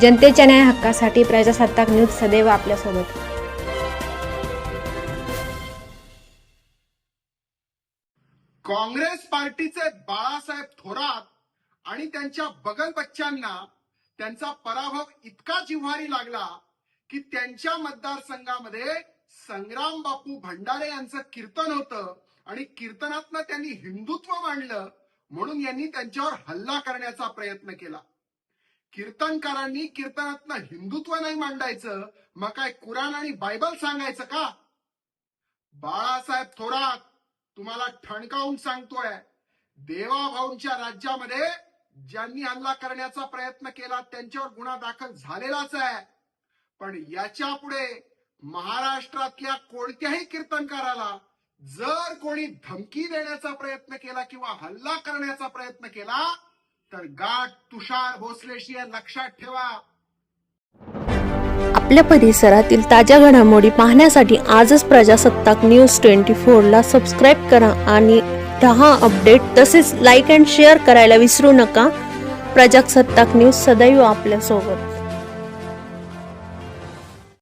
जनतेच्या न्याय हक्कासाठी प्रजासत्ताक न्यूज सदैव आपल्यासोबत. काँग्रेस पार्टीचे बाळासाहेब थोरात आणि त्यांच्या बगल बच्चांना त्यांचा पराभव इतका जिव्हारी लागला की त्यांच्या मतदारसंघामध्ये संग्राम बापू भंडारे यांचं कीर्तन होतं आणि कीर्तनातनं त्यांनी हिंदुत्व मांडलं म्हणून यांनी त्यांच्यावर हल्ला करण्याचा प्रयत्न केला. कीर्तनकारांनी कीर्तनातनं हिंदुत्व नाही मांडायचं मग काय कुराण आणि बायबल सांगायचं का? बाळासाहेब थोरात तुम्हाला ठणकावून सांगतोय देवाभाऊंच्या राज्यामध्ये ज्यांनी हल्ला करण्याचा प्रयत्न केला त्यांच्यावर गुन्हा दाखल झालेलाच आहे. पण याच्यापुढे महाराष्ट्रातल्या कोणत्याही कीर्तनकाराला जर कोणी धमकी देण्याचा प्रयत्न केला किंवा हल्ला करण्याचा प्रयत्न केला तर गाठ तुषार भोसलेशी लक्षात ठेवा. आपल्या परिसरातील ताज्या घडामोडी पाहण्यासाठी आजच प्रजासत्ताक न्यूज ट्वेंटी फोरला सबस्क्राईब करा आणि दहा अपडेट तसेच लाईक अँड शेअर करायला विसरू नका. प्रजासत्ताक न्यूज सदैव आपल्यासोबत.